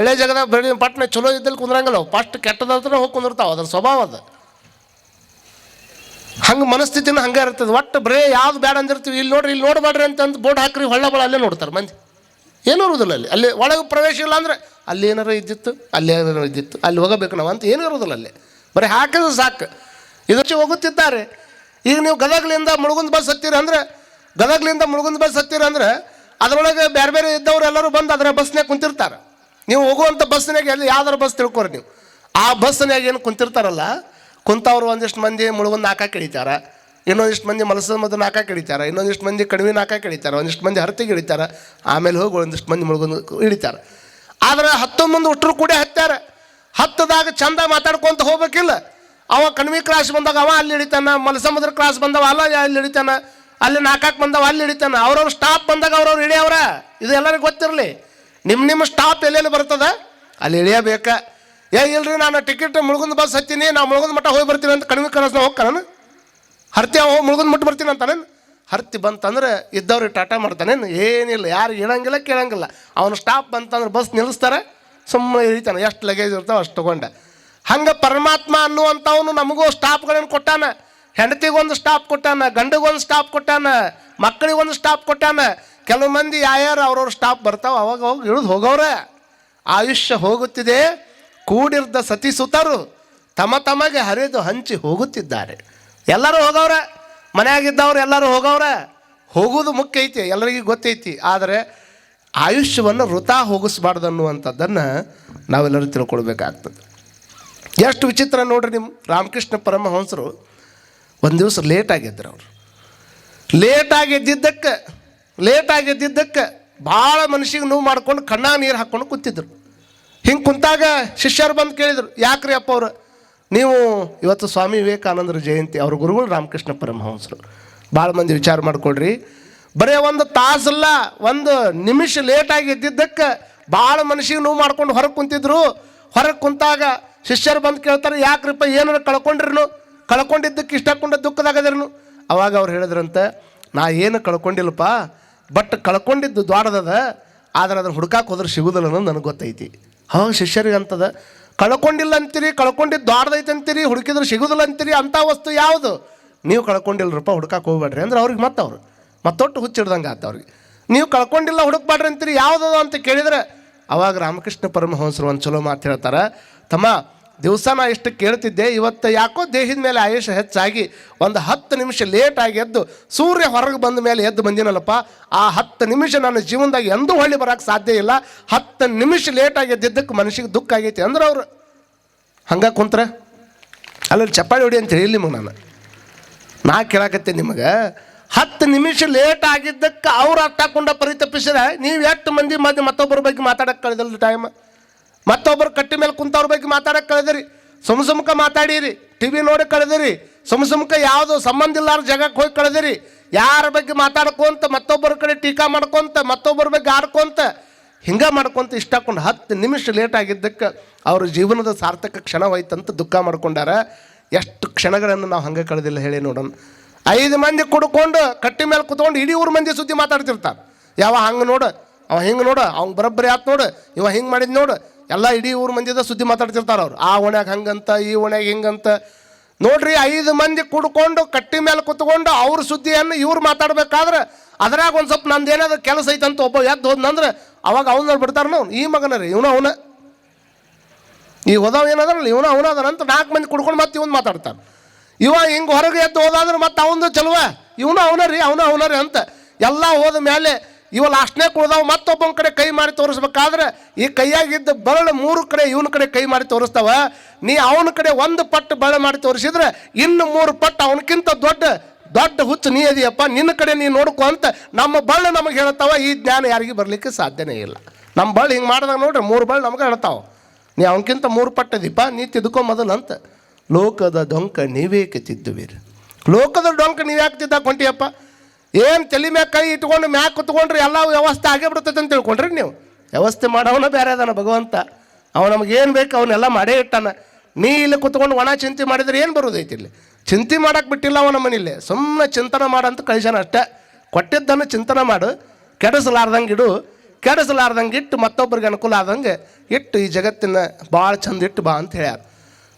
ಹಳೆ ಜಗದಾಗ ಬೆಳಿ ಪಟ್ನೆ ಚಲೋ ಇದ್ದಲ್ಲಿ ಕುಂದ್ರಂಗಲ್ಲ ಫಸ್ಟ್ ಕೆಟ್ಟದತ್ರ ಹೋಗಿ ಕುಂದಿರ್ತಾವ, ಅದ್ರ ಸ್ವಭಾವ ಅದು. ಹಂಗೆ ಮನಸ್ಥಿತಿನ ಹಂಗೆ ಇರ್ತದೆ. ಒಟ್ಟು ಬರೇ ಯಾವ್ದು ಬೇಡ ಅಂದಿರ್ತೀವಿ ಇಲ್ಲಿ ನೋಡ್ರಿ ಇಲ್ಲಿ ನೋಡಬೇಡ್ರಿ ಅಂತಂದು ಬೋರ್ಡ್ ಹಾಕ್ರಿ, ಹೊಳ್ಳ ಬಳ ಅಲ್ಲೇ ನೋಡ್ತಾರೆ ಮಂದಿ. ಏನೂ ಇರುವುದಿಲ್ಲ ಅಲ್ಲಿ. ಅಲ್ಲಿ ಒಳಗೆ ಪ್ರವೇಶ ಇಲ್ಲ ಅಂದರೆ ಅಲ್ಲಿ ಏನಾರು ಇದ್ದಿತ್ತು, ಅಲ್ಲಿ ಏನಾರು ಇದ್ದಿತ್ತು, ಅಲ್ಲಿ ಹೋಗಬೇಕು ನಾವು ಅಂತ ಏನೂ ಇರೋದಿಲ್ಲ ಅಲ್ಲಿ. ಬರೀ ಹಾಕಿದ್ರೆ ಸಾಕು. ಇದಕ್ಕೆ ಹೋಗುತ್ತಿದ್ದಾರೆ. ಈಗ ನೀವು ಗದಗ್ಲಿಂದ ಮುಳುಗುಂದ ಬಸ್ ಹತ್ತೀರ ಅಂದ್ರೆ, ಗದಗಲಿಂದ ಮುಳುಗುಂದ ಬಸ್ ಹತ್ತೀರ ಅಂದ್ರೆ, ಅದರೊಳಗೆ ಬೇರೆ ಬೇರೆ ಇದ್ದವ್ರು ಎಲ್ಲರೂ ಬಂದು ಅದರ ಬಸ್ನೇ ಕುಂತಿರ್ತಾರೆ. ನೀವು ಹೋಗುವಂಥ ಬಸ್ನಾಗ ಎಲ್ಲಿ ಯಾವ್ದಾರ ಬಸ್ ತಿಳ್ಕೊರಿ ನೀವು. ಆ ಬಸ್ನಾಗ ಏನು ಕುಂತಿರ್ತಾರಲ್ಲ, ಕುಂತವ್ರು ಒಂದಿಷ್ಟು ಮಂದಿ ಮುಳುಗೊಂದು ನಾಲ್ಕಾಕ್ ಹಿಡಿತಾರೆ ಇನ್ನೊಂದಿಷ್ಟು ಮಂದಿ ಮಲಸದ ಮದ್ದು ನಾಲ್ಕಾಕ್ ಹಿಡಿತಾರೆ ಇನ್ನೊಂದಿಷ್ಟು ಮಂದಿ ಕಡಿಮೆ ನಾಕ ಹಿಡಿತಾರೆ ಒಂದಿಷ್ಟು ಮಂದಿ ಹರತಿಗೆ ಹಿಡಿತಾರೆ ಆಮೇಲೆ ಹೋಗಿ ಒಂದಿಷ್ಟು ಮಂದಿ ಮುಳುಗುಂದ ಹಿಡಿತಾರೆ ಆದ್ರೆ ಹತ್ತು ಮುಂದೆ ಹುಟ್ಟರು ಕೂಡ ಹತ್ಯಾರ. ಹತ್ತದಾಗ ಚಂದ ಮಾತಾಡ್ಕೊಂತ ಹೋಗ್ಬೇಕಿಲ್ಲ. ಅವ ಕಣ್ವಿ ಕ್ರಾಸ್ ಬಂದಾಗ ಅವ ಅಲ್ಲಿ ಹಿಡಿತಾನ ಮಲಸಮುದ್ರ ಕ್ರಾಸ್ ಬಂದವ ಅಲ್ಲ ಅಲ್ಲಿ ಹಿಡಿತಾನ ಅಲ್ಲಿ ನಾಲ್ಕಾಕೆ ಬಂದವ ಅಲ್ಲಿ ಹಿಡಿತಾನ ಅವ್ರವ್ರ ಸ್ಟಾಪ್ ಬಂದಾಗ ಅವ್ರವ್ರು ಹಿಡಿಯವ್ರ. ಇದು ಎಲ್ಲರಿಗೂ ಗೊತ್ತಿರಲಿ. ನಿಮ್ಮ ನಿಮ್ಮ ಸ್ಟಾಪ್ ಎಲ್ಲೆಲ್ಲಿ ಬರ್ತದ? ಅಲ್ಲಿ ಇಳಿಯಬೇಕ ಏ, ಇಲ್ರಿ, ನಾನು ಟಿಕೆಟ್ ಮುಳುಗುಂದ ಬಸ್ ಹತ್ತೀನಿ ನಾವು ಮುಳುಗುಂದ ಮಟ್ಟ ಹೋಗಿ ಬರ್ತೀನಿ ಅಂತ ಕಡಿಮೆ ಕ್ರಾಸ್ನ ಹೋಗ್ತಾನ ಹರ್ತಿ ಅವ ಮುಳುಗುಂದ ಮುಟ್ಟು ಬರ್ತೀನಿ ಅಂತಾನೆ ಹರ್ತಿ ಬಂತಂದ್ರೆ ಇದ್ದವ್ರಿಗೆ ಟಾಟಾ ಮಾಡ್ತಾನೇನು ಏನಿಲ್ಲ, ಯಾರು ಹೇಳಂಗಿಲ್ಲ, ಕೇಳಂಗಿಲ್ಲ. ಅವನು ಸ್ಟಾಪ್ ಬಂತಂದ್ರೆ ಬಸ್ ನಿಲ್ಲಿಸ್ತಾರೆ ಸುಮ್ಮನೆ ಇಳಿತಾನೆ ಎಷ್ಟು ಲಗೇಜ್ ಇರ್ತಾವೆ ಅಷ್ಟು ತೊಗೊಂಡೆ. ಹಂಗೆ ಪರಮಾತ್ಮ ಅನ್ನುವಂಥವನು ನಮಗೂ ಸ್ಟಾಪ್ಗಳನ್ನು ಕೊಟ್ಟಾನ? ಹೆಂಡತಿಗೊಂದು ಸ್ಟಾಪ್ ಕೊಟ್ಟಾನ? ಗಂಡಗೊಂದು ಸ್ಟಾಪ್ ಕೊಟ್ಟಾನ? ಮಕ್ಕಳಿಗೊಂದು ಸ್ಟಾಪ್ ಕೊಟ್ಟಾನ? ಕೆಲವು ಮಂದಿ ಯಾರ್ಯಾರು ಅವ್ರವ್ರ ಸ್ಟಾಪ್ ಬರ್ತಾವ, ಅವಾಗ ಹೋಗಿ ಇಳಿದು ಹೋಗವ್ರೆ. ಆಯುಷ್ಯ ಹೋಗುತ್ತಿದೆ, ಕೂಡಿರ್ದ ಸತಿ ಸುತರು ತಮ ತಮಗೆ ಹರಿದು ಹಂಚಿ ಹೋಗುತ್ತಿದ್ದಾರೆ. ಎಲ್ಲರೂ ಹೋಗವ್ರೆ, ಮನೆಯಾಗಿದ್ದವ್ರು ಎಲ್ಲರೂ ಹೋಗವ್ರೆ. ಹೋಗುವುದು ಮುಖ್ಯ ಐತಿ, ಎಲ್ಲರಿಗೂ ಗೊತ್ತೈತಿ. ಆದರೆ ಆಯುಷ್ಯವನ್ನು ವೃತ ಹೋಗಿಸ್ಬಾರ್ದು ಅನ್ನುವಂಥದ್ದನ್ನು ನಾವೆಲ್ಲರೂ ತಿಳ್ಕೊಳ್ಬೇಕಾಗ್ತದೆ. ಎಷ್ಟು ವಿಚಿತ್ರ ನೋಡ್ರಿ ನಿಮ್ಮ ರಾಮಕೃಷ್ಣ ಪರಮಹಂಸರು. ಒಂದು ದಿವಸ ಲೇಟ್ ಆಗಿದ್ರು ಅವರು. ಎದ್ದಿದ್ದಕ್ಕೆ ಲೇಟಾಗಿ ಎದ್ದಿದ್ದಕ್ಕೆ ಭಾಳ ಮನುಷ್ಯಗೆ ನೋವು ಮಾಡ್ಕೊಂಡು ಕಣ್ಣಾಗ ನೀರು ಹಾಕ್ಕೊಂಡು ಕೂತಿದ್ರು. ಹಿಂಗೆ ಕುಂತಾಗ ಶಿಷ್ಯರು ಬಂದು ಕೇಳಿದರು, ಯಾಕ್ರಿ ಅಪ್ಪ ಅವರು? ನೀವು ಇವತ್ತು ಸ್ವಾಮಿ ವಿವೇಕಾನಂದರ ಜಯಂತಿ, ಅವ್ರ ಗುರುಗಳು ರಾಮಕೃಷ್ಣ ಪರಮಹಂಸರು. ಭಾಳ ಮಂದಿ ವಿಚಾರ ಮಾಡ್ಕೊಳ್ರಿ. ಬರೀ ಒಂದು ತಾಸಲ್ಲ, ಒಂದು ನಿಮಿಷ ಲೇಟಾಗಿ ಎದ್ದಿದ್ದಕ್ಕೆ ಭಾಳ ಮನುಷ್ಯಗೆ ನೋವು ಮಾಡ್ಕೊಂಡು ಹೊರಗೆ ಕುಂತಿದ್ರು. ಹೊರಗೆ ಕುಂತಾಗ ಶಿಷ್ಯರು ಬಂದು ಕೇಳ್ತಾರೆ, ಯಾಕ್ರಿಪ್ಪ, ಏನಾರು ಕಳ್ಕೊಂಡ್ರಿನು? ಕಳ್ಕೊಂಡಿದ್ದಕ್ಕೆ ಇಷ್ಟಕೊಂಡ ದುಃಖದಾಗದ್ರು ಅವಾಗ ಅವ್ರು ಹೇಳಿದ್ರಂತೆ, ನಾ ಏನು ಕಳ್ಕೊಂಡಿಲ್ಲಪ್ಪ. ಬಟ್ ಕಳ್ಕೊಂಡಿದ್ದು ದ್ವಾಡದದ ಆದ್ರೆ ಅದನ್ನು ಹುಡ್ಕಾಕ್ ಹೋದ್ರೆ ಸಿಗುದಿಲ್ಲ ಅನ್ನೋದು ನನಗೆ ಗೊತ್ತೈತಿ. ಹಾಂ, ಶಿಷ್ಯರಿಗೆ ಅಂತದ, ಕಳ್ಕೊಂಡಿಲ್ಲ ಅಂತೀರಿ ಕಳ್ಕೊಂಡಿದ್ದು ದ್ವಾರದೈತೆ ಅಂತೀರಿ, ಹುಡುಕಿದ್ರೆ ಸಿಗುದಿಲ್ಲ ಅಂತೀರಿ ಅಂಥ ವಸ್ತು ಯಾವುದು? ನೀವು ಕಳ್ಕೊಂಡಿಲ್ಲರಪ್ಪ ಹುಡ್ಕಾಕ್ ಹೋಗ್ಬೇಡ್ರಿ. ಅಂದ್ರೆ ಅವ್ರಿಗೆ ಮತ್ತವ್ರು, ಮತ್ತೊಟ್ಟು ಹುಚ್ಚಿಡ್ದಂಗೆ ಆತ ಅವ್ರಿಗೆ. ನೀವು ಕಳ್ಕೊಂಡಿಲ್ಲ ಹುಡುಕ್ಬೇಡ್ರಿ ಅಂತೀರಿ, ಯಾವುದದು? ಅಂತ ಕೇಳಿದ್ರೆ, ಅವಾಗ ರಾಮಕೃಷ್ಣ ಪರಮಹಂಸರು ಒಂದು ಚಲೋ ಮಾತು ಹೇಳ್ತಾರೆ, ತಮ್ಮ ದಿವಸ ನಾ ಇಷ್ಟು ಕೇಳ್ತಿದ್ದೆ. ಇವತ್ತು ಯಾಕೋ ದೇಹದ ಮೇಲೆ ಆಯುಷ ಹೆಚ್ಚಾಗಿ ಒಂದು ಹತ್ತು ನಿಮಿಷ ಲೇಟಾಗಿ ಎದ್ದು ಸೂರ್ಯ ಹೊರಗೆ ಬಂದ ಮೇಲೆ ಎದ್ದು ಬಂದಿನಲ್ಲಪ್ಪ. ಆ ಹತ್ತು ನಿಮಿಷ ನನ್ನ ಜೀವನದಾಗ ಎಂದೂ ಹೊಳ್ಳಿ ಬರೋಕ್ಕೆ ಸಾಧ್ಯ ಇಲ್ಲ. ಹತ್ತು ನಿಮಿಷ ಲೇಟಾಗಿ ಎದ್ದಿದ್ದಕ್ಕೆ ಮನುಷ್ಯಗೆ ದುಃಖ ಆಗೈತಿ ಅಂದ್ರೆ ಅವರು ಹಂಗೆ ಕುಂತ್ರೆ? ಅಲ್ಲಿ ಚಪ್ಪಾಳಿ ಹೊಡಿ ಅಂತ ಹೇಳಿ ನಿಮಗೆ ನಾನು. ನಾ ಕೇಳಕತ್ತೆ ನಿಮಗೆ. ಹತ್ತು ನಿಮಿಷ ಲೇಟ್ ಆಗಿದ್ದಕ್ಕೆ ಅವ್ರು ಅರ್ಥ ಹಾಕೊಂಡ ಪರಿತಪಿಸಿದ್ರೆ ನೀವು ಎಷ್ಟು ಮಂದಿ ಮಧ್ಯೆ ಮತ್ತೊಬ್ಬರ ಬಗ್ಗೆ ಮಾತಾಡಕ್ಕೆ ಕಳೆದಲ್ಲ ಟೈಮ್ ಮತ್ತೊಬ್ಬರು ಕಟ್ಟಿ ಮೇಲೆ ಕುಂತವ್ರ ಬಗ್ಗೆ ಮಾತಾಡಕ್ಕೆ ಕಳೆದಿರಿ. ಸುಮ್ ಸುಮ್ಕ ಮಾತಾಡಿರಿ. ಟಿ ವಿ ನೋಡಿ ಕಳೆದಿರಿ. ಸುಮ್ ಸುಮ್ಕ ಯಾವುದು ಸಂಬಂಧ ಇಲ್ಲಾರ ಜಾಗಕ್ಕೆ ಹೋಗಿ ಕಳೆದಿರಿ. ಯಾರ ಬಗ್ಗೆ ಮಾತಾಡ್ಕೊಂತ, ಮತ್ತೊಬ್ಬರ ಕಡೆ ಟೀಕಾ ಮಾಡ್ಕೊಂತ, ಮತ್ತೊಬ್ಬರ ಬಗ್ಗೆ ಆಡ್ಕೊಂತ. ಹಿಂಗೆ ಮಾಡ್ಕೊಂತ ಇಷ್ಟ ಹಾಕೊಂಡು ಹತ್ತು ನಿಮಿಷ ಲೇಟ್ ಆಗಿದ್ದಕ್ಕೆ ಅವ್ರ ಜೀವನದ ಸಾರ್ಥಕ ಕ್ಷಣವಾಯ್ತಂತ ದುಃಖ ಮಾಡ್ಕೊಂಡಾರ. ಎಷ್ಟು ಕ್ಷಣಗಳನ್ನು ನಾವು ಹಂಗೆ ಕಳೆದಿಲ್ಲ ಹೇಳಿ ನೋಡೋಣ. ಐದು ಮಂದಿ ಕುಡ್ಕೊಂಡು ಕಟ್ಟಿ ಮೇಲೆ ಕುತ್ಕೊಂಡು ಇಡೀ ಊರು ಮಂದಿ ಸುದ್ದಿ ಮಾತಾಡ್ತಿರ್ತಾರೆ. ಯಾವ ಹಂಗೆ ನೋಡು, ಅವ ಹಿಂಗೆ ನೋಡು ಅವ್ನು ಬರೋಬ್ಬರಿ ಆತು ನೋಡು, ಇವ ಹಿಂಗೆ ಮಾಡಿದ್ ನೋಡು. ಎಲ್ಲ ಇಡೀ ಊರು ಮಂದಿದ ಸುದ್ದಿ ಮಾತಾಡ್ತಿರ್ತಾರೆ ಅವ್ರು. ಆ ಓಣ್ಯಾಗ ಹಂಗಂತ, ಈ ಓಣ್ಯಾಗ ಹಿಂಗಂತ. ನೋಡ್ರಿ, ಐದು ಮಂದಿ ಕುಡ್ಕೊಂಡು, ಕಟ್ಟಿ ಮೇಲೆ ಕುತ್ಕೊಂಡು ಅವ್ರ ಸುದ್ದಿಯನ್ನು ಇವ್ರು ಮಾತಾಡ್ಬೇಕಾದ್ರೆ ಅದ್ರಾಗ ಒಂದು ಸ್ವಲ್ಪ ನಂದು ಏನಾದ್ರು ಕೆಲಸ ಐತಂತ ಒಬ್ಬ ಎದ್ದು ಹೋದ್ನಂದ್ರೆ ಅವಾಗ ಅವ್ನ ಬಿಡ್ತಾರ ನಾವು ಈ ಮಗನ ರೀ, ಇವನು ಅವನ. ಈ ಹೋದವ ಏನಾದ್ರಲ್ಲ, ಇವನು ಅವನ ಅಂತ ನಾಲ್ಕು ಮಂದಿ ಕುಡ್ಕೊಂಡು ಮತ್ತೆ ಇವನು ಮಾತಾಡ್ತಾನೆ ಇವ ಹಿಂಗೆ ಹೊರಗೆ ಎದ್ದು ಹೋದಾದ್ರೆ ಮತ್ತೆ ಅವನದು ಚಲುವ. ಇವನು ಅವನ ರೀ, ಅವನು ಅವನ ರೀ ಅಂತ. ಎಲ್ಲ ಹೋದ ಮೇಲೆ ಇವ ಲಾಸ್ಟ್ನೇ ಕುಳ್ದಾವ, ಮತ್ತೊಬ್ಬನ ಕಡೆ ಕೈ ಮಾಡಿ ತೋರಿಸ್ಬೇಕಾದ್ರೆ, ಈ ಕೈಯಾಗಿದ್ದ ಬರಳು ಮೂರು ಕಡೆ ಇವನ ಕಡೆ ಕೈ ಮಾಡಿ ತೋರಿಸ್ತಾವ. ನೀ ಅವನ ಕಡೆ ಒಂದು ಪಟ್ಟು ಬಳ ಮಾಡಿ ತೋರಿಸಿದ್ರೆ, ಇನ್ನು ಮೂರು ಪಟ್ಟು ಅವನಕ್ಕಿಂತ ದೊಡ್ಡ ದೊಡ್ಡ ಹುಚ್ಚು ನೀ ಅದಿಯಪ್ಪ, ನಿನ್ನ ಕಡೆ ನೀ ನೋಡ್ಕೊ ಅಂತ ನಮ್ಮ ಬಳ್ಳ ನಮಗೆ ಹೇಳ್ತಾವ. ಈ ಜ್ಞಾನ ಯಾರಿಗೆ ಬರಲಿಕ್ಕೆ ಸಾಧ್ಯನೇ ಇಲ್ಲ. ನಮ್ಮ ಬಳ್ಳ ಹಿಂಗೆ ಮಾಡಿದಾಗ ನೋಡ್ರಿ, ಮೂರು ಬಳ್ಳ ನಮಗೆ ಹೇಳ್ತಾವ. ನೀ ಅವನಕ್ಕಿಂತ ಮೂರು ಪಟ್ಟದೀಪ ನೀ ತಿದ್ಕೊ ಮೊದಲು ಅಂತ. ಲೋಕದ ಡೊಂಕ ನೀವೇಕೆ ತಿದ್ದುವಿರಿ? ಲೋಕದ ಡೊಂಕ ನೀವು ಯಾಕೆ ಕೊಂಟಿಯಪ್ಪ ಹೊಂಟಿಯಪ್ಪ ಏನು ತಲೆ ಮ್ಯಾಗ ಕೈ ಇಟ್ಕೊಂಡು ಮ್ಯಾಗ ಕುತ್ಕೊಂಡ್ರೆ ಎಲ್ಲ ವ್ಯವಸ್ಥೆ ಆಗೇ ಅಂತ ತಿಳ್ಕೊಂಡ್ರಿ ನೀವು. ವ್ಯವಸ್ಥೆ ಮಾಡವನ ಬೇರೆ ಅದಾನ ಭಗವಂತ. ಅವ ನಮ್ಗೆ ಏನು ಬೇಕು ಅವನ್ನೆಲ್ಲ ಮಾಡೇ ಇಟ್ಟಾನ. ನೀ ಇಲ್ಲಿ ಕುತ್ಕೊಂಡು ಒಣ ಚಿಂತೆ ಮಾಡಿದ್ರೆ ಏನು ಬರೋದೈತಿ ಇಲ್ಲಿ? ಚಿಂತೆ ಮಾಡೋಕೆ ಬಿಟ್ಟಿಲ್ಲ ಅವನ ಮನೇಲಿ. ಸುಮ್ಮನೆ ಚಿಂತನೆ ಮಾಡಂತ ಕಳಿಸ್ಯಾನ ಅಷ್ಟೇ. ಕೊಟ್ಟಿದ್ದನ್ನು ಚಿಂತನೆ ಮಾಡು. ಕೆಡಿಸಲಾರ್ದಂಗೆ ಇಡು. ಕೆಡಿಸಲಾರ್ದಂಗೆ ಇಟ್ಟು ಮತ್ತೊಬ್ಬರಿಗೆ ಅನುಕೂಲ ಆದಂಗೆ ಇಟ್ಟು ಈ ಜಗತ್ತಿನ ಭಾಳ ಚಂದ ಇಟ್ಟು ಬಾ ಅಂತ ಹೇಳ್ಯಾರ.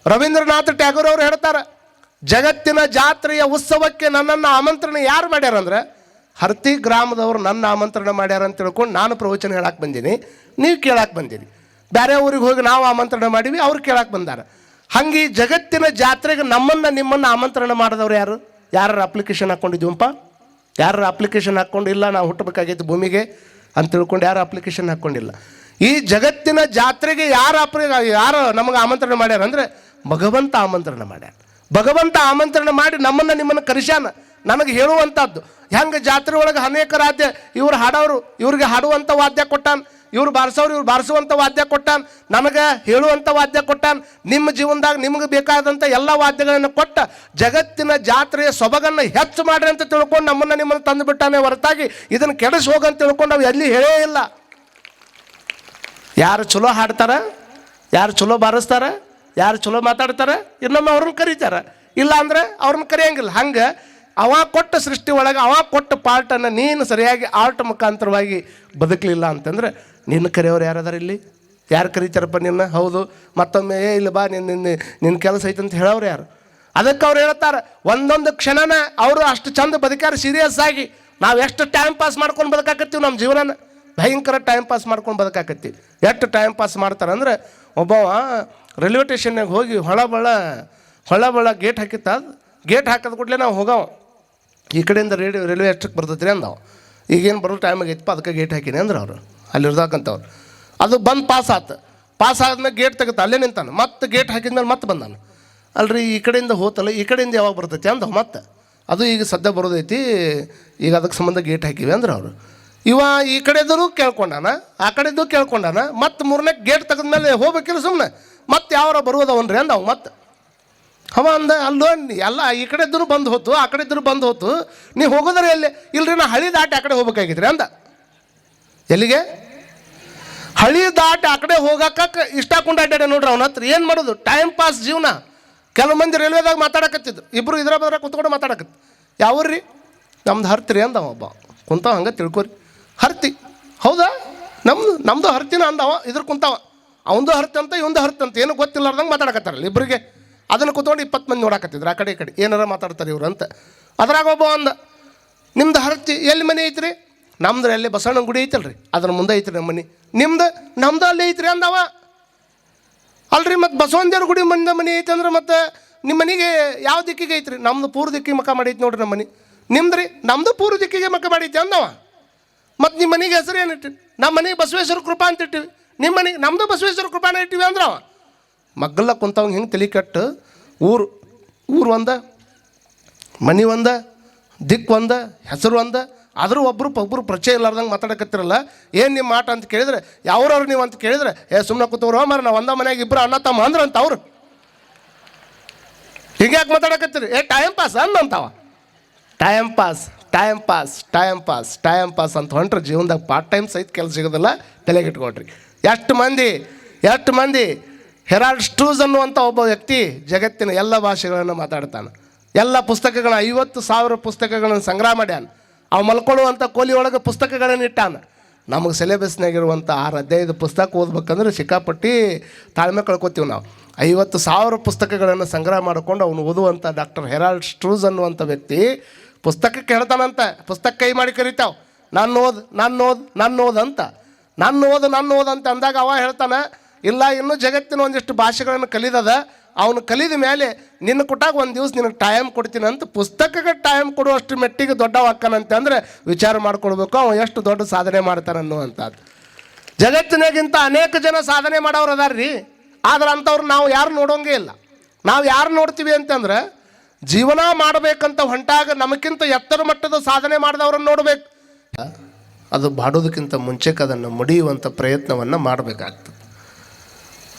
ರವೀಂದ್ರನಾಥ್ ಟ್ಯಾಗೋರ್ ಅವರು ಹೇಳ್ತಾರೆ ಜಗತ್ತಿನ ಜಾತ್ರೆಯ ಉತ್ಸವಕ್ಕೆ ನನ್ನನ್ನು ಆಮಂತ್ರಣ ಯಾರು ಮಾಡ್ಯಾರಂದ್ರೆ, ಹರ್ತಿ ಗ್ರಾಮದವರು ನನ್ನ ಆಮಂತ್ರಣ ಮಾಡ್ಯಾರ ಅಂತ ತಿಳ್ಕೊಂಡು ನಾನು ಪ್ರವಚನ ಹೇಳಕ್ಕೆ ಬಂದೀನಿ, ನೀವು ಕೇಳಕ್ಕೆ ಬಂದೀರಿ. ಬೇರೆ ಊರಿಗೆ ಹೋಗಿ ನಾವು ಆಮಂತ್ರಣ ಮಾಡೀವಿ, ಅವ್ರು ಕೇಳಕ್ಕೆ ಬಂದಾರ. ಹಂಗೆ ಜಗತ್ತಿನ ಜಾತ್ರೆಗೆ ನಮ್ಮನ್ನು ನಿಮ್ಮನ್ನು ಆಮಂತ್ರಣ ಮಾಡಿದವ್ರು ಯಾರು? ಯಾರು ಅಪ್ಲಿಕೇಶನ್ ಹಾಕ್ಕೊಂಡಿದ್ದೀವಪ್ಪ ಯಾರು ಅಪ್ಲಿಕೇಶನ್ ಹಾಕ್ಕೊಂಡಿಲ್ಲ ನಾವು ಹುಟ್ಟಬೇಕಾಗೈತೆ ಭೂಮಿಗೆ ಅಂತ ತಿಳ್ಕೊಂಡು ಯಾರು ಅಪ್ಲಿಕೇಶನ್ ಹಾಕ್ಕೊಂಡಿಲ್ಲ ಈ ಜಗತ್ತಿನ ಜಾತ್ರೆಗೆ ಯಾರು ಅಪ್ಲಿ ಯಾರು ನಮಗೆ ಆಮಂತ್ರಣ ಮಾಡ್ಯಾರ ಅಂದರೆ ಭಗವಂತ ಆಮಂತ್ರಣ ಮಾಡ್ಯಾರ ಭಗವಂತ ಆಮಂತ್ರಣ ಮಾಡಿ ನಮ್ಮನ್ನು ನಿಮ್ಮನ್ನು ಕರೆಸ್ಯಾನ. ನನಗೆ ಹೇಳುವಂಥದ್ದು. ಹೆಂಗೆ ಜಾತ್ರೆ ಒಳಗೆ ಅನೇಕ ರಾಜ್ಯ ಇವ್ರು ಹಾಡೋರು, ಇವ್ರಿಗೆ ಹಾಡುವಂಥ ವಾದ್ಯ ಕೊಟ್ಟಾನ. ಇವ್ರು ಬಾರಿಸೋರು, ಇವ್ರು ಬಾರಿಸುವಂಥ ವಾದ್ಯ ಕೊಟ್ಟಾನ. ನನಗೆ ಹೇಳುವಂಥ ವಾದ್ಯ ಕೊಟ್ಟಾನ. ನಿಮ್ಮ ಜೀವನದಾಗ ನಿಮಗೆ ಬೇಕಾದಂಥ ಎಲ್ಲ ವಾದ್ಯಗಳನ್ನು ಕೊಟ್ಟ ಜಗತ್ತಿನ ಜಾತ್ರೆಯ ಸೊಬಗನ್ನು ಹೆಚ್ಚು ಮಾಡ್ರಿ ಅಂತ ತಿಳ್ಕೊಂಡು ನಮ್ಮನ್ನು ನಿಮ್ಮನ್ನು ತಂದು ಬಿಟ್ಟಾನೆ ಹೊರತಾಗಿ ಇದನ್ನು ಕೆಡಿಸಿ ಹೋಗಂತ ತಿಳ್ಕೊಂಡು ನಾವು ಎಲ್ಲಿ ಹೇಳೇ ಇಲ್ಲ. ಯಾರು ಚಲೋ ಹಾಡ್ತಾರೆ? ಯಾರು ಚಲೋ ಬಾರಿಸ್ತಾರ? ಯಾರು ಚಲೋ ಮಾತಾಡ್ತಾರೆ, ಇನ್ನೊಮ್ಮೆ ಅವ್ರನ್ನ ಕರೀತಾರ. ಇಲ್ಲ ಅಂದ್ರೆ ಅವ್ರನ್ನ ಕರೆಯಂಗಿಲ್ಲ. ಹಂಗೆ ಅವ ಕೊಟ್ಟ ಸೃಷ್ಟಿ ಒಳಗೆ ಅವ ಕೊಟ್ಟ ಪಾರ್ಟನ್ನು ನೀನು ಸರಿಯಾಗಿ ಆರ್ಟ್ ಮುಖಾಂತರವಾಗಿ ಬದುಕಲಿಲ್ಲ ಅಂತಂದ್ರೆ ನಿನ್ನ ಕರೆಯೋರು ಯಾರದಾರ ಇಲ್ಲಿ? ಯಾರು ಕರೀತಾರಪ್ಪ ನಿನ್ನ? ಹೌದು. ಮತ್ತೊಮ್ಮೆ, ಏ, ಇಲ್ಲ ಬಾ ನಿನ್ನ ನಿನ್ನ ನಿನ್ನ ಕೆಲಸ ಐತೆ ಅಂತ ಹೇಳೋರು ಯಾರು? ಅದಕ್ಕೆ ಅವ್ರು ಹೇಳ್ತಾರೆ, ಒಂದೊಂದು ಕ್ಷಣನ ಅವರು ಅಷ್ಟು ಚಂದ ಬದುಕ್ಯಾರ ಸೀರಿಯಸ್ ಆಗಿ ನಾವು ಎಷ್ಟು ಟೈಮ್ ಪಾಸ್ ಮಾಡ್ಕೊಂಡು ಬದುಕಾಕತ್ತೀವಿ ನಮ್ಮ ಜೀವನನ? ಭಯಂಕರ ಟೈಮ್ ಪಾಸ್ ಮಾಡ್ಕೊಂಡು ಬದುಕಾಕತ್ತಿ. ಎಷ್ಟು ಟೈಮ್ ಪಾಸ್ ಮಾಡ್ತಾರೆ ಅಂದ್ರೆ ಒಬ್ಬವ ರೈಲ್ವೆ ಸ್ಟೇಷನ್ನಾಗ ಹೋಗಿ ಹೊಳ ಬಳ ಹೊಳ ಬಳ ಗೇಟ್ ಹಾಕಿತ್ತ, ಗೇಟ್ ಹಾಕಿದ ಕೂಡಲೇ ನಾವು ಹೋಗವ. ಈ ಕಡೆಯಿಂದ ರೇಡಿಯೋ ರೈಲ್ವೆ ಎಷ್ಟಕ್ಕೆ ಬರ್ತೈತಿ ರೀ ಅಂದವು. ಈಗೇನು ಬರೋ ಟೈಮ್ ಆಗೈತಪ್ಪ, ಅದಕ್ಕೆ ಗೇಟ್ ಹಾಕಿನಿ ಅಂದ್ರೆ ಅವರು. ಅಲ್ಲಿ ಇರ್ದಾಕಂತವ್ರು. ಅದು ಬಂದು ಪಾಸ್ ಆತು. ಪಾಸ್ ಆದ್ಮೇಲೆ ಗೇಟ್ ತೆಗಿತ, ಅಲ್ಲೇ ನಿಂತಾನೆ. ಮತ್ತೆ ಗೇಟ್ ಹಾಕಿದ್ಮೇಲೆ ಮತ್ತೆ ಬಂದಾನ. ಅಲ್ರಿ, ಈ ಕಡೆಯಿಂದ ಹೋತಲ್ಲ, ಈ ಕಡೆಯಿಂದ ಯಾವಾಗ ಬರ್ತೈತಿ ಅಂದ ಮತ್ತೆ. ಅದು ಈಗ ಸದ್ಯ ಬರೋದೈತಿ, ಈಗ ಅದಕ್ಕೆ ಸಂಬಂಧ ಗೇಟ್ ಹಾಕಿವಿ ಅಂದ್ರೆ ಅವರು. ಇವ ಈ ಕಡೆದರೂ ಕೇಳ್ಕೊಂಡಾನ, ಆ ಕಡೆದ್ದು ಕೇಳ್ಕೊಂಡಾನ, ಮತ್ತೆ ಮೂರನೇ ಗೇಟ್ ತೆಗೆದ್ಮೇಲೆ ಹೋಗ್ಬೇಕಿಲ್ಲ ಸುಮ್ಮನೆ ಮತ್ತೆ ಯಾವಾರ ಬರುವುದವನ್ರಿ ಅಂದ ಅವ ಮತ್ತೆ. ಅವ ಅಂದ, ಅಲ್ಲೋ ಎಲ್ಲ ಈ ಕಡೆ ಇದ್ರು ಬಂದು ಹೋತು, ಆ ಕಡೆ ಇದ್ರು ಬಂದು ಹೋತು ನೀವು ಹೋಗೋದ್ರೆ ಎಲ್ಲಿ ಇಲ್ರಿ ನಾ ಹಳಿ ದಾಟಿ ಆ ಕಡೆ ಹೋಗ್ಬೇಕಾಗಿದ್ರಿ ಅಂದ. ಎಲ್ಲಿಗೆ? ಹಳಿ ದಾಟಿ ಆ ಕಡೆ ಹೋಗಕ್ಕೆ ಇಷ್ಟ ಕೊಂಡಾಡ್ಯಾಡ ನೋಡ್ರಿ ಅವನ ಹತ್ರ, ಏನು ಮಾಡೋದು? ಟೈಮ್ ಪಾಸ್ ಜೀವನ. ಕೆಲವು ಮಂದಿ ರೈಲ್ವೆದಾಗ ಮಾತಾಡಕತ್ತಿದ್ರು ಇಬ್ಬರು ಇದ್ರ ಬದ್ರ ಕುತ್ಕೊಂಡು ಮಾತಾಡಕತ್ತು. ಯಾವ್ರಿ ನಮ್ದು ಹರ್ತಿರಿ ಅಂದ ಅವ ಒಬ್ಬ. ಕುಂತಾವ ಹಂಗೆ ತಿಳ್ಕೊರಿ. ಹರ್ತಿ. ಹೌದಾ? ನಮ್ದು ನಮ್ಮದು ಹರ್ತಿನ ಅಂದವ, ಇದ್ರ ಕುಂತಾವ. ಅವಂದು ಹರ್ತಂತ ಇವಂದು ಹರ್ತಿ ಅಂತ, ಏನು ಗೊತ್ತಿಲ್ಲಾರ್ದಂಗೆ ಮಾತಾಡಕತ್ತಾರಲ್ಲ ಇಬ್ಬರಿಗೆ ಅದನ್ನು ಕೂತ್ಕೊಂಡು ಇಪ್ಪತ್ತು ಮಂದಿ ನೋಡಕತ್ತಿದ್ರು ಆ ಕಡೆ ಈ ಕಡೆ. ಏನಾರ ಮಾತಾಡ್ತಾರೆ ಇವ್ರು ಅಂತ. ಅದ್ರಾಗ ಒಬ್ಬ ಅಂದ ನಿಮ್ದು ಹರ್ತಿ ಎಲ್ಲಿ ಮನೆ ಐತ್ರಿ? ನಮ್ದು ಅಲ್ಲಿ ಬಸವಣ್ಣನ ಗುಡಿ ಐತಲ್ರಿ. ಅದ್ರ ಮುಂದೆ ಐತ್ರಿ ನಮ್ಮ ಮನೆ. ನಿಮ್ದು? ನಮ್ದು ಅಲ್ಲಿ ಐತ್ರಿ ಅಂದವ. ಅಲ್ರಿ, ಮತ್ತು ಬಸವಣ್ಣದೇವ್ರ ಗುಡಿ ಮಂದ ಮನೆ ಐತೆ ಅಂದ್ರೆ ಮತ್ತೆ ನಿಮ್ಮ ಮನೆಗೆ ಯಾವ ದಿಕ್ಕಿಗೆ ಐತ್ರಿ? ನಮ್ದು ಪೂರ್ವ ದಿಕ್ಕಿಗೆ ಮುಖ ಮಾಡೈತಿ ನೋಡ್ರಿ ನಮ್ಮ ಮನೆ. ನಿಮ್ದು ರೀ ನಮ್ದು ಪೂರ್ವ ದಿಕ್ಕಿಗೆ ಮುಖ ಮಾಡೈತಿ ಅಂದವ. ಮತ್ತು ನಿಮ್ಮ ಮನೆಗೆ ಹೆಸರು ಏನು ಇಟ್ಟಿವಿ ನಮ್ಮ ಮನೆಗೆ ಬಸವೇಶ್ವರ ಕೃಪಾ ಅಂತ ಇಟ್ಟಿವಿ. ನಿಮ್ಮ ಮನೆ ನಮ್ಮದು ಬಸವೇಶ್ವರ ಕೃಪಾನ ಇಟ್ಟಿವಿ ಅಂದ್ರೆ ಅವ. ಮಗ್ಗಲ್ಲ ಕುಂತವಂಗೆ ಹಿಂಗೆ ತಲೆ ಕಟ್ಟು? ಊರು ಊರು ಒಂದ, ಮನೆ ಒಂದ ದಿಕ್ಕು ಒಂದ, ಹೆಸರು ಒಂದ. ಆದರೂ ಒಬ್ಬರು ಒಬ್ಬರು ಪರಿಚಯ ಇಲ್ಲಾರ್ದಂಗೆ ಮಾತಾಡಕತ್ತಿರಲ್ಲ. ಏನು ನಿಮ್ಮ ಮಾಟ ಅಂತ ಕೇಳಿದ್ರೆ ಯಾವ್ರವ್ರು ನೀವು ಅಂತ ಕೇಳಿದ್ರೆ, ಏ ಸುಮ್ಮನೆ ಕೂತವ್ರು ಮಾರ ನಾವು ಒಂದ ಮನೆಯಾಗ ಇಬ್ಬರು ಅಣ್ಣ ತಮ್ಮ ಅಂದ್ರೆ ಅಂತ ಅವ್ರು. ಹಿಂಗ್ಯಾಕೆ ಮಾತಾಡಕತ್ತೀರಿ? ಏ time pass ಅಂದಂತವ time pass time pass time pass time pass ಅಂತ ಹೊಂಟ್ರೆ ಜೀವನದಾಗ ಪಾರ್ಟ್ ಟೈಮ್ ಸಹಿತ ಕೆಲಸ ಸಿಗೋದಿಲ್ಲ. ತಲೆಗಿಟ್ಕೊಳ್ರಿ ಎಷ್ಟು ಮಂದಿ ಎಷ್ಟು ಮಂದಿ? ಹೆರಾಲ್ಡ್ ಸ್ಟೂಸ್ ಅನ್ನುವಂಥ ಒಬ್ಬ ವ್ಯಕ್ತಿ ಜಗತ್ತಿನ ಎಲ್ಲ ಭಾಷೆಗಳನ್ನು ಮಾತಾಡ್ತಾನೆ. ಎಲ್ಲ ಪುಸ್ತಕಗಳ ಐವತ್ತು ಸಾವಿರ ಪುಸ್ತಕಗಳನ್ನು ಸಂಗ್ರಹ ಮಾಡ್ಯಾನ. ಅವು ಮಲ್ಕೊಳ್ಳುವಂಥ ಕೋಲಿ ಒಳಗೆ ಪುಸ್ತಕಗಳನ್ನು ಇಟ್ಟಾನ. ನಮಗೆ ಸಿಲೆಬಸ್ನಾಗಿರುವಂಥ ಆರು ಹದಿನೈದು ಪುಸ್ತಕ ಓದ್ಬೇಕಂದ್ರೆ ಸಿಕ್ಕಾಪಟ್ಟಿ ತಾಳ್ಮೆ ಕಳ್ಕೊತೀವಿ ನಾವು. ಐವತ್ತು ಸಾವಿರ ಪುಸ್ತಕಗಳನ್ನು ಸಂಗ್ರಹ ಮಾಡಿಕೊಂಡು ಅವನು ಓದುವಂಥ ಡಾಕ್ಟರ್ ಹೆರಾಲ್ಡ್ ಸ್ಟ್ರೂಸ್ ಅನ್ನುವಂಥ ವ್ಯಕ್ತಿ ಪುಸ್ತಕಕ್ಕೆ ಹೇಳ್ತಾನಂತ. ಪುಸ್ತಕ ಕೈ ಮಾಡಿ ಕರಿತಾವೆ. ನಾನು ಓದ್ ನಾನು ಓದ್ ನಾನು ಓದ್ ಅಂತ. ನಾನು ಓದು, ನನ್ನ ಓದು ಅಂತ ಅಂದಾಗ ಅವ ಹೇಳ್ತಾನೆ, ಇಲ್ಲ, ಇನ್ನೂ ಜಗತ್ತಿನ ಒಂದಿಷ್ಟು ಭಾಷೆಗಳನ್ನು ಕಲಿದದ ಅವನು ಕಲಿದ ಮೇಲೆ ನಿನ್ನ ಕೊಟ್ಟಾಗ ಒಂದು ದಿವಸ ನಿನಗೆ ಟೈಮ್ ಕೊಡ್ತೀನಿ ಅಂತ ಪುಸ್ತಕಕ್ಕೆ ಟೈಮ್ ಕೊಡುವಷ್ಟು ಮೆಟ್ಟಿಗೆ ದೊಡ್ಡವಾಕ್ಕನಂತೆ ಅಂದರೆ ವಿಚಾರ ಮಾಡ್ಕೊಳ್ಬೇಕು, ಅವನು ಎಷ್ಟು ದೊಡ್ಡ ಸಾಧನೆ ಮಾಡ್ತಾನೆ ಅನ್ನುವಂಥದ್ದು. ಜಗತ್ತಿನಾಗಿಂತ ಅನೇಕ ಜನ ಸಾಧನೆ ಮಾಡೋರು ಅದಾರ ರೀ ಆದ್ರೆ ಅಂಥವ್ರು ನಾವು ಯಾರು ನೋಡೋಂಗೇ ಇಲ್ಲ. ನಾವು ಯಾರು ನೋಡ್ತೀವಿ ಅಂತಂದ್ರೆ, ಜೀವನ ಮಾಡಬೇಕಂತ ಹೊಂಟಾಗ ನಮಗಿಂತ ಎತ್ತರ ಮಟ್ಟದ ಸಾಧನೆ ಮಾಡಿದವ್ರನ್ನ ನೋಡ್ಬೇಕು. ಅದು ಬಾಡೋದಕ್ಕಿಂತ ಮುಂಚೆಗೆ ಅದನ್ನು ಮುಡಿಯುವಂಥ ಪ್ರಯತ್ನವನ್ನು ಮಾಡಬೇಕಾಗ್ತದೆ.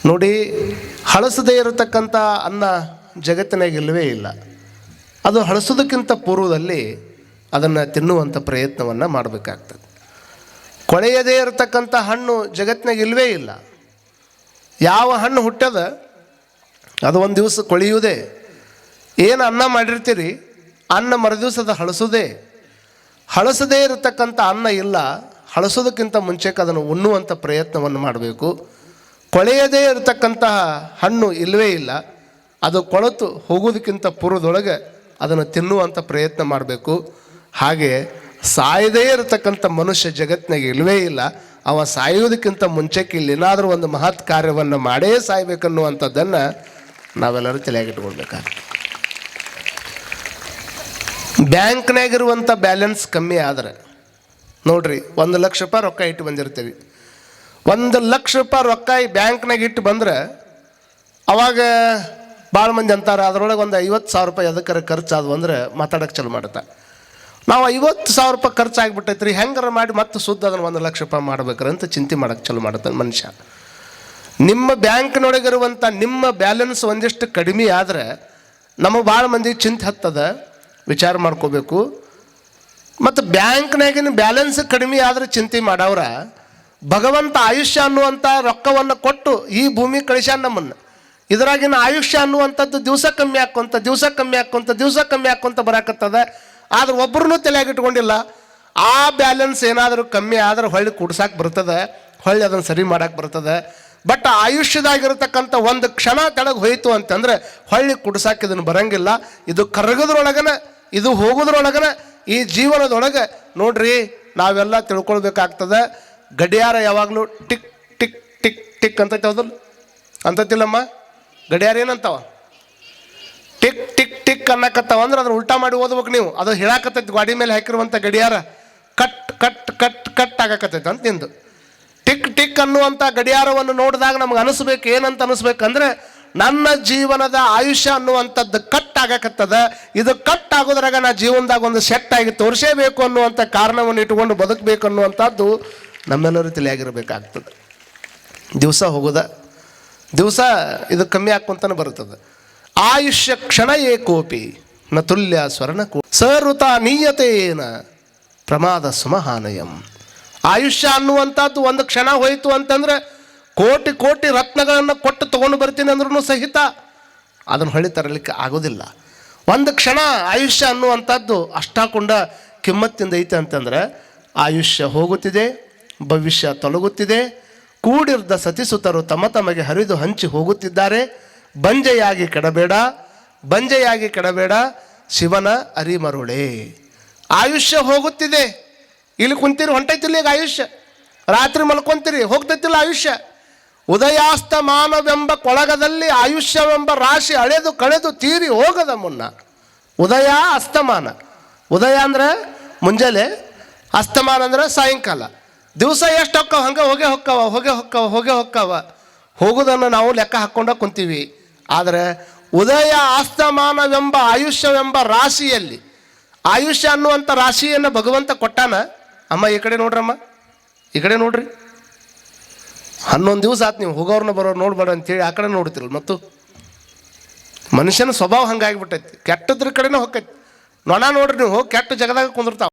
ನೋಡಿ, ಹಳಸದೇ ಇರತಕ್ಕಂಥ ಅನ್ನ ಜಗತ್ತಿನಾಗ ಇಲ್ಲವೇ ಇಲ್ಲ. ಅದು ಹಳಸೋದಕ್ಕಿಂತ ಪೂರ್ವದಲ್ಲಿ ಅದನ್ನು ತಿನ್ನುವಂಥ ಪ್ರಯತ್ನವನ್ನು ಮಾಡಬೇಕಾಗ್ತದೆ. ಕೊಳೆಯದೇ ಇರತಕ್ಕಂಥ ಹಣ್ಣು ಜಗತ್ತಿನಾಗ ಇಲ್ಲವೇ ಇಲ್ಲ. ಯಾವ ಹಣ್ಣು ಹುಟ್ಟದ, ಅದು ಒಂದು ದಿವಸ ಕೊಳೆಯುವುದೇ. ಏನು ಅನ್ನ ಮಾಡಿರ್ತೀರಿ, ಅನ್ನ ಮರುದಿವಸ ಅದು ಹಳಸುವುದೇ ಹಳಸದೇ ಇರತಕ್ಕಂಥ ಅನ್ನ ಇಲ್ಲ, ಹಳಸೋದಕ್ಕಿಂತ ಮುಂಚೆಕ್ಕೆ ಅದನ್ನು ಉಣ್ಣುವಂಥ ಪ್ರಯತ್ನವನ್ನು ಮಾಡಬೇಕು. ಕೊಳೆಯದೇ ಇರತಕ್ಕಂತಹ ಹಣ್ಣು ಇಲ್ಲವೇ ಇಲ್ಲ, ಅದು ಕೊಳೆತು ಹೋಗೋದಕ್ಕಿಂತ ಪೂರ್ವದೊಳಗೆ ಅದನ್ನು ತಿನ್ನುವಂಥ ಪ್ರಯತ್ನ ಮಾಡಬೇಕು. ಹಾಗೆ ಸಾಯದೇ ಇರತಕ್ಕಂಥ ಮನುಷ್ಯ ಜಗತ್ತಿನಾಗ ಇಲ್ಲವೇ ಇಲ್ಲ, ಅವ ಸಾಯೋದಕ್ಕಿಂತ ಮುಂಚೆಕ್ಕೆ ಇಲ್ಲಿ ಏನಾದರೂ ಒಂದು ಮಹತ್ ಕಾರ್ಯವನ್ನು ಮಾಡೇ ಸಾಯ್ಬೇಕನ್ನುವಂಥದ್ದನ್ನು ನಾವೆಲ್ಲರೂ ತಲೆಯಾಗಿಟ್ಕೊಳ್ಬೇಕಾಗ್ತದೆ ಬ್ಯಾಂಕ್ನಾಗಿರುವಂಥ ಬ್ಯಾಲೆನ್ಸ್ ಕಮ್ಮಿ ಆದ್ರೆ, ನೋಡ್ರಿ, ಒಂದು ಲಕ್ಷ ರೂಪಾಯಿ ರೊಕ್ಕ ಇಟ್ಟು ಬಂದಿರ್ತೀವಿ. ಒಂದು ಲಕ್ಷ ರೂಪಾಯಿ ರೊಕ್ಕ ಈ ಬ್ಯಾಂಕ್ನಾಗ ಇಟ್ಟು ಬಂದ್ರೆ, ಅವಾಗ ಭಾಳ ಮಂದಿ ಅಂತಾರೆ, ಅದರೊಳಗೆ ಒಂದು ಐವತ್ತು ಸಾವಿರ ರೂಪಾಯಿ ಎದಕ್ಕಾರ ಖರ್ಚಾದ್ವು ಅಂದ್ರೆ ಮಾತಾಡಕ್ಕೆ ಚಲೋ ಮಾಡುತ್ತೆ. ನಾವು ಐವತ್ತು ಸಾವಿರ ರೂಪಾಯಿ ಖರ್ಚಾಗ್ಬಿಟ್ಟೈತೆ ರೀ ಹೆಂಗಾರ ಮಾಡಿ ಮತ್ತೆ ಸುದ್ದ ಅದನ್ನು ಒಂದು ಲಕ್ಷ ರೂಪಾಯಿ ಮಾಡ್ಬೇಕ್ರೆ ಅಂತ ಚಿಂತೆ ಮಾಡೋಕ್ಕೆ ಚಲೋ ಮಾಡುತ್ತೆ ಮನುಷ್ಯ. ನಿಮ್ಮ ಬ್ಯಾಂಕ್ನೊಳಗಿರುವಂಥ ನಿಮ್ಮ ಬ್ಯಾಲೆನ್ಸ್ ಒಂದಿಷ್ಟು ಕಡಿಮೆ ಆದರೆ, ನಮಗೆ ಭಾಳ ಮಂದಿ ಚಿಂತೆ ಹತ್ತದ ವಿಚಾರ ಮಾಡ್ಕೋಬೇಕು. ಮತ್ತು ಬ್ಯಾಂಕ್ನಾಗಿನ ಬ್ಯಾಲೆನ್ಸ್ ಕಡಿಮೆ ಆದ್ರೆ ಚಿಂತೆ ಮಾಡವ್ರ. ಭಗವಂತ ಆಯುಷ್ಯ ಅನ್ನುವಂಥ ರೊಕ್ಕವನ್ನು ಕೊಟ್ಟು ಈ ಭೂಮಿ ಕಳಿಸ್ಯಾನ ನಮ್ಮನ್ನು. ಇದರಾಗಿನ ಆಯುಷ್ಯ ಅನ್ನುವಂಥದ್ದು ದಿವಸ ಕಮ್ಮಿ ಹಾಕೊಂತ ದಿವಸ ಕಮ್ಮಿ ಹಾಕೊಂತ ದಿವಸ ಕಮ್ಮಿ ಹಾಕೊಂತ ಬರಾಕತ್ತದ. ಆದ್ರೆ ಒಬ್ಬರನ್ನೂ ತಲೆಯಾಗಿಟ್ಕೊಂಡಿಲ್ಲ ಆ ಬ್ಯಾಲೆನ್ಸ್ ಏನಾದರೂ ಕಮ್ಮಿ ಆದ್ರೆ ಹೊಳ್ಳಿ ಕುಡ್ಸಕ್ಕೆ ಬರ್ತದೆ. ಹೊಳ್ಳಿ ಅದನ್ನು ಸರಿ ಮಾಡಕ್ಕೆ ಬರ್ತದೆ. ಬಟ್ ಆಯುಷ್ಯದಾಗಿರತಕ್ಕಂಥ ಒಂದು ಕ್ಷಣ ತೆಳಗೆ ಹೋಯಿತು ಅಂತಂದ್ರೆ ಹೊಳ್ಳಿ ಕುಡ್ಸಕ್ಕೆ ಇದನ್ನು ಬರಂಗಿಲ್ಲ. ಇದು ಕರಗದ್ರೊಳಗನ, ಇದು ಹೋಗೋದ್ರೊಳಗನ, ಈ ಜೀವನದೊಳಗೆ ನೋಡ್ರಿ ನಾವೆಲ್ಲ ತಿಳ್ಕೊಳ್ಬೇಕಾಗ್ತದೆ. ಗಡಿಯಾರ ಯಾವಾಗಲೂ ಟಿಕ್ ಟಿಕ್ ಟಿಕ್ ಟಿಕ್ ಅಂತ ಅದಲ್ ಅಂತತಿಲ್ಲಮ್ಮ? ಗಡಿಯಾರ ಏನಂತಾವ? ಟಿಕ್ ಟಿಕ್ ಟಿಕ್ ಅನ್ನಕತ್ತಾವ ಅಂದ್ರೆ ಅದ್ರ ಉಲ್ಟಾ ಮಾಡಿ ಓದ್ಬೇಕು ನೀವು. ಅದು ಹೇಳಾಕತ್ತೈತಿ ಗಾಡಿ ಮೇಲೆ ಹಾಕಿರುವಂಥ ಗಡಿಯಾರ ಕಟ್ ಕಟ್ ಕಟ್ ಕಟ್ ಆಗಕತ್ತೈತೆ ಅಂತ ನಿಂದು. ಟಿಕ್ ಟಿಕ್ ಅನ್ನುವಂಥ ಗಡಿಯಾರವನ್ನು ನೋಡಿದಾಗ ನಮ್ಗೆ ಅನಿಸ್ಬೇಕು, ಏನಂತ ಅನಿಸ್ಬೇಕಂದ್ರೆ ನನ್ನ ಜೀವನದ ಆಯುಷ್ಯ ಅನ್ನುವಂಥದ್ದು ಕಟ್ ಆಗಕತ್ತದ. ಇದು ಕಟ್ ಆಗೋದ್ರಾಗ ನಾ ಜೀವನದಾಗ ಒಂದು ಸೆಟ್ ಆಗಿ ತೋರಿಸೇಬೇಕು ಅನ್ನುವಂಥ ಕಾರಣವನ್ನು ಇಟ್ಕೊಂಡು ಬದುಕಬೇಕು ಅನ್ನುವಂಥದ್ದು ನಮ್ಮೆಲ್ಲರ ತಿಳಿಯಾಗಿರಬೇಕಾಗ್ತದೆ ದಿವಸ ಹೋಗುದ, ದಿವಸ ಇದು ಕಮ್ಮಿ ಹಾಕೊಂತಾನೆ ಬರುತ್ತದೆ. ಆಯುಷ್ಯ ಕ್ಷಣ ಏಕೋಪಿ, ನ ತುಲ್ಯ ಸ್ವರ್ಣ ಕೋ ನೀಯತೆ ಏನ ಪ್ರಮಾದ ಸುಮಹಾನಯಂ. ಆಯುಷ್ಯ ಅನ್ನುವಂಥದ್ದು ಒಂದು ಕ್ಷಣ ಹೋಯಿತು ಅಂತಂದ್ರೆ ಕೋಟಿ ಕೋಟಿ ರತ್ನಗಳನ್ನು ಕೊಟ್ಟು ತಗೊಂಡು ಬರ್ತೀನಿ ಅಂದ್ರೂ ಸಹಿತ ಅದನ್ನು ಹೊಳಿ ತರಲಿಕ್ಕೆ ಆಗೋದಿಲ್ಲ. ಒಂದು ಕ್ಷಣ ಆಯುಷ್ಯ ಅನ್ನುವಂಥದ್ದು ಅಷ್ಟಾಕೊಂಡ ಕಿಮ್ಮತ್ತಿಂದ ಐತೆ ಅಂತಂದ್ರೆ ಆಯುಷ್ಯ ಹೋಗುತ್ತಿದೆ, ಭವಿಷ್ಯ ತೊಲಗುತ್ತಿದೆ, ಕೂಡಿರ್ದ ಸತಿಸುತರು ತಮ್ಮ ತಮಗೆ ಹರಿದು ಹಂಚಿ ಹೋಗುತ್ತಿದ್ದಾರೆ. ಬಂಜೆಯಾಗಿ ಕೆಡಬೇಡ ಬಂಜೆಯಾಗಿ ಕೆಡಬೇಡ, ಶಿವನ ಅರಿಮರುಳೆ. ಆಯುಷ್ಯ ಹೋಗುತ್ತಿದೆ. ಇಲ್ಲಿ ಕುಂತೀರಿ, ಹೊಂಟೈತಿಲ್ಲ ಈಗ ಆಯುಷ್ಯ. ರಾತ್ರಿ ಮಲ್ಕೊಂತೀರಿ, ಹೋಗ್ತೈತಿಲ್ಲ ಆಯುಷ್ಯ. ಉದಯಾಸ್ತಮಾನವೆಂಬ ಕೊಳಗದಲ್ಲಿ ಆಯುಷ್ಯವೆಂಬ ರಾಶಿ ಅಳೆದು ಕಳೆದು ತೀರಿ ಹೋಗದ ಮುನ್ನ. ಉದಯ, ಅಸ್ತಮಾನ. ಉದಯ ಅಂದ್ರೆ ಮುಂಜಾನೆ, ಅಸ್ತಮಾನ ಅಂದ್ರೆ ಸಾಯಂಕಾಲ. ದಿವಸ ಎಷ್ಟು ಹೊಕ್ಕವ, ಹಂಗೆ ಹೋಗೇ ಹೊಕ್ಕವ ಹೋಗೇ ಹೊಕ್ಕವ ಹೋಗೇ ಹೊಕ್ಕವ. ಹೋಗೋದನ್ನು ನಾವು ಲೆಕ್ಕ ಹಾಕ್ಕೊಂಡ ಕುಂತೀವಿ. ಆದರೆ ಉದಯ, ಅಸ್ತಮಾನವೆಂಬ ಆಯುಷ್ಯವೆಂಬ ರಾಶಿಯಲ್ಲಿ, ಆಯುಷ್ಯ ಅನ್ನುವಂಥ ರಾಶಿಯನ್ನು ಭಗವಂತ ಕೊಟ್ಟಾನ. ಅಮ್ಮ, ಈ ಕಡೆ ನೋಡ್ರಮ್ಮ, ಈ ಕಡೆ ನೋಡ್ರಿ. ಹನ್ನೊಂದು ದಿವಸ ಆತು ನೀವು ಹೋಗೋರ್ನ ಬರೋರು ನೋಡ್ಬೇಡ ಅಂತೇಳಿ ಆ ಕಡೆ ನೋಡ್ತಿರಲ್ಲ, ಮತ್ತು ಮನುಷ್ಯನ ಸ್ವಭಾವ ಹಂಗಾಗಿಬಿಟ್ಟೈತಿ. ಕೆಟ್ಟದ್ರ ಕಡೆನೇ ಹೊಕ್ಕೈತಿ. ನೊಣ ನೋಡ್ರಿ, ನೀವು ಹೋಗಿ ಕೆಟ್ಟ ಜಗದಾಗ ಕುಂದಿರ್ತಾವ.